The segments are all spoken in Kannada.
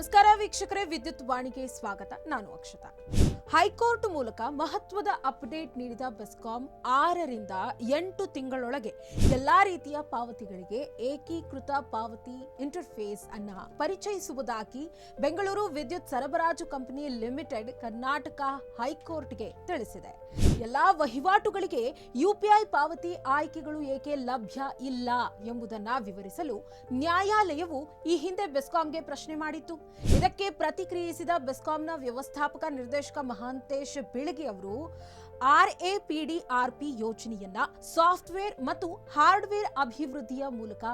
ನಮಸ್ಕಾರ ವೀಕ್ಷಕರೇ, ವಿದ್ಯುತ್ ವಾಣಿಗೆ ಸ್ವಾಗತ. ನಾನು ಅಕ್ಷತಾ. ಹೈಕೋರ್ಟ್ ಮೂಲಕ ಮಹತ್ವದ ಅಪ್ಡೇಟ್ ನೀಡಿದ ಬೆಸ್ಕಾಂ ಆರರಿಂದ ಎಂಟು ತಿಂಗಳೊಳಗೆ ಎಲ್ಲಾ ರೀತಿಯ ಪಾವತಿಗಳಿಗೆ ಏಕೀಕೃತ ಪಾವತಿ ಇಂಟರ್ಫೇಸ್ ಅನ್ನ ಪರಿಚಯಿಸುವುದಾಗಿ ಬೆಂಗಳೂರು ವಿದ್ಯುತ್ ಸರಬರಾಜು ಕಂಪನಿ ಲಿಮಿಟೆಡ್ ಕರ್ನಾಟಕ ಹೈಕೋರ್ಟ್ಗೆ ತಿಳಿಸಿದೆ. ಎಲ್ಲಾ ವಹಿವಾಟುಗಳಿಗೆ ಯುಪಿಐ ಪಾವತಿ ಆಯ್ಕೆಗಳು ಏಕೆ ಲಭ್ಯ ಇಲ್ಲ ಎಂಬುದನ್ನ ವಿವರಿಸಲು ನ್ಯಾಯಾಲಯವು ಈ ಹಿಂದೆ ಬೆಸ್ಕಾಂಗೆ ಪ್ರಶ್ನೆ ಮಾಡಿತ್ತು. ಇದಕ್ಕೆ ಪ್ರತಿಕ್ರಿಯಿಸಿದ ಬೆಸ್ಕಾಂನ ವ್ಯವಸ್ಥಾಪಕ ನಿರ್ದೇಶಕ ಮಹಾಂತೇಶ್ ಬಿಳಗಿ ಅವರು R A P D R P ಯೋಜನೆಯನ್ನ ಸಾಫ್ಟ್ವೇರ್ ಮತ್ತು ಹಾರ್ಡ್ವೇರ್ ಅಭಿವೃದ್ಧಿಯ ಮೂಲಕ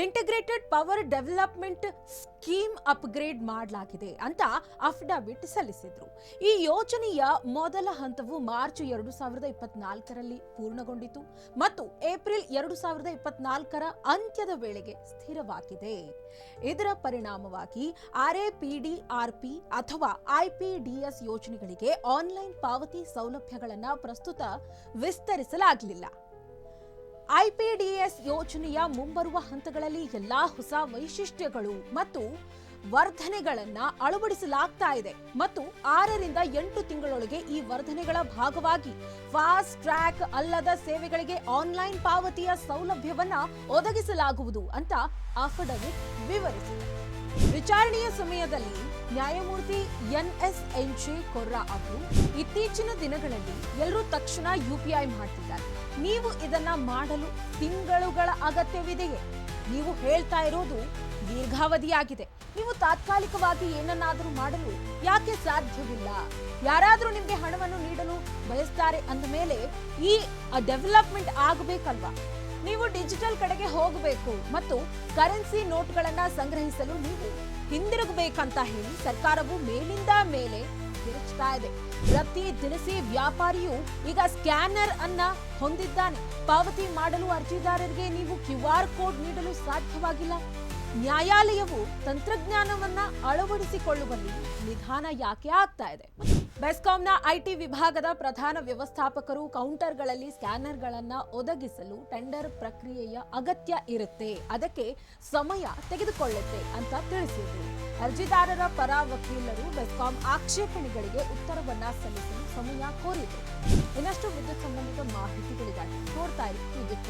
integrated power development scheme upgrade ಮಾಡಲಾಗಿದೆ ಅಂತ ಅಫಿಡವಿಟ್ ಸಲ್ಲಿಸಿದ್ರು. ಈ ಯೋಜನೆಯ ಮೊದಲ ಹಂತವು ಮಾರ್ಚ್ ಎರಡು ಸಾವಿರದ ಇಪ್ಪತ್ನಾಲ್ಕರಲ್ಲಿ ಪೂರ್ಣಗೊಂಡಿತು ಮತ್ತು ಏಪ್ರಿಲ್ ಎರಡು ಸಾವಿರದ ಇಪ್ಪತ್ನಾಲ್ಕರ ಅಂತ್ಯದ ವೇಳೆಗೆ ಸ್ಥಿರವಾಗಿದೆ. ಇದರ ಪರಿಣಾಮವಾಗಿ ಆರ್ಎಪಿಡಿಆರ್ಪಿ ಅಥವಾ ಐಪಿಡಿಎಸ್ ಯೋಜನೆಗಳಿಗೆ ಆನ್ಲೈನ್ ಪಾವತಿ ಸೌಲಭ್ಯಗಳನ್ನು ಪ್ರಸ್ತುತ ವಿಸ್ತರಿಸಲಾಗಲಿಲ್ಲ. ಐಪಿಡಿಎಸ್ ಯೋಜನೆಯ ಮುಂಬರುವ ಹಂತಗಳಲ್ಲಿ ಎಲ್ಲಾ ಹೊಸ ವೈಶಿಷ್ಟ್ಯಗಳು ಮತ್ತು ವರ್ಧನೆಗಳನ್ನ ಅಳವಡಿಸಲಾಗ್ತಾ ಇದೆ. ಮತ್ತು ಆರರಿಂದ ಎಂಟು ತಿಂಗಳೊಳಗೆ ಈ ವರ್ಧನೆಗಳ ಭಾಗವಾಗಿ ಫಾಸ್ಟ್ ಟ್ರ್ಯಾಕ್ ಅಲ್ಲದ ಸೇವೆಗಳಿಗೆ ಆನ್ಲೈನ್ ಪಾವತಿಯ ಸೌಲಭ್ಯವನ್ನ ಒದಗಿಸಲಾಗುವುದು ಅಂತ ಅಫಿಡವಿಟ್ ವಿವರಿಸಿದೆ. ವಿಚಾರಣೆಯ ಸಮಯದಲ್ಲಿ ನ್ಯಾಯಮೂರ್ತಿ ಎನ್ ಎನ್ಎಸ್ ಎನ್ಜೆ ಕೊರ್ರಾ ಅವರು ಇತ್ತೀಚಿನ ದಿನಗಳಲ್ಲಿ ಎಲ್ಲರೂ ತಕ್ಷಣ ಯುಪಿಐ ಮಾಡ್ತಿದ್ದಾರೆ. ನೀವು ಇದನ್ನ ಮಾಡಲು ತಿಂಗಳುಗಳ ಅಗತ್ಯವಿದೆಯೇ? ನೀವು ಹೇಳ್ತಾ ಇರೋದು ದೀರ್ಘಾವಧಿಯಾಗಿದೆ. ನೀವು ತಾತ್ಕಾಲಿಕವಾಗಿ ಏನನ್ನಾದರೂ ಮಾಡಲು ಯಾಕೆ ಸಾಧ್ಯವಿಲ್ಲ? ಯಾರಾದರೂ ನಿಮಗೆ ಹಣವನ್ನು ನೀಡಲು ಬಯಸ್ತಾರೆ ಅಂದ ಮೇಲೆ ಈ ಡೆವಲಪ್ಮೆಂಟ್ ಆಗಬೇಕಲ್ವಾ? ನೀವು ಡಿಜಿಟಲ್ ಕಡೆಗೆ ಹೋಗಬೇಕು ಮತ್ತು ಕರೆನ್ಸಿ ನೋಟ್ಗಳನ್ನ ಸಂಗ್ರಹಿಸಲು ನೀವು ಹಿಂದಿರುಗಬೇಕಂತ ಹೇಳಿ ಸರ್ಕಾರವು ಮೇಲಿಂದ ಮೇಲೆ ತಿರುಗಿಸ್ತಾ ಇದೆ. ಪ್ರತಿ ದಿನಸಿ ವ್ಯಾಪಾರಿಯು ಈಗ ಸ್ಕ್ಯಾನರ್ ಅನ್ನ ಹೊಂದಿದ್ದಾನೆ. ಪಾವತಿ ಮಾಡಲು ಅರ್ಜಿದಾರರಿಗೆ ನೀವು ಕ್ಯೂ ಆರ್ ಕೋಡ್ ನೀಡಲು ಸಾಧ್ಯವಾಗಿಲ್ಲ. ನ್ಯಾಯಾಲಯವು ತಂತ್ರಜ್ಞಾನವನ್ನ ಅಳವಡಿಸಿಕೊಳ್ಳುವಲ್ಲಿ ನಿಧಾನ ಯಾಕೆ ಆಗ್ತಾ ಇದೆ? ಬೆಸ್ಕಾಂನ ಐಟಿ ವಿಭಾಗದ ಪ್ರಧಾನ ವ್ಯವಸ್ಥಾಪಕರು ಕೌಂಟರ್ಗಳಲ್ಲಿ ಸ್ಕ್ಯಾನರ್ಗಳನ್ನು ಒದಗಿಸಲು ಟೆಂಡರ್ ಪ್ರಕ್ರಿಯೆಯ ಅಗತ್ಯ ಇರುತ್ತೆ. ಅದಕ್ಕೆ ಸಮಯ ತೆಗೆದುಕೊಳ್ಳುತ್ತೆ ಅಂತ ತಿಳಿಸಿದರು. ಅರ್ಜಿದಾರರ ಪರ ವಕೀಲರು ಬೆಸ್ಕಾಂ ಆಕ್ಷೇಪಣೆಗಳಿಗೆ ಉತ್ತರವನ್ನ ಸಲ್ಲಿಸಲು ಸಮಯ ಕೋರಿದರು. ಇನ್ನಷ್ಟು ವಿದ್ಯುತ್ ಸಂಬಂಧಿತ ಮಾಹಿತಿಗಳಿಗಾಗಿ ನೋಡ್ತಾ ಇರಿ. ವಿದ್ಯುತ್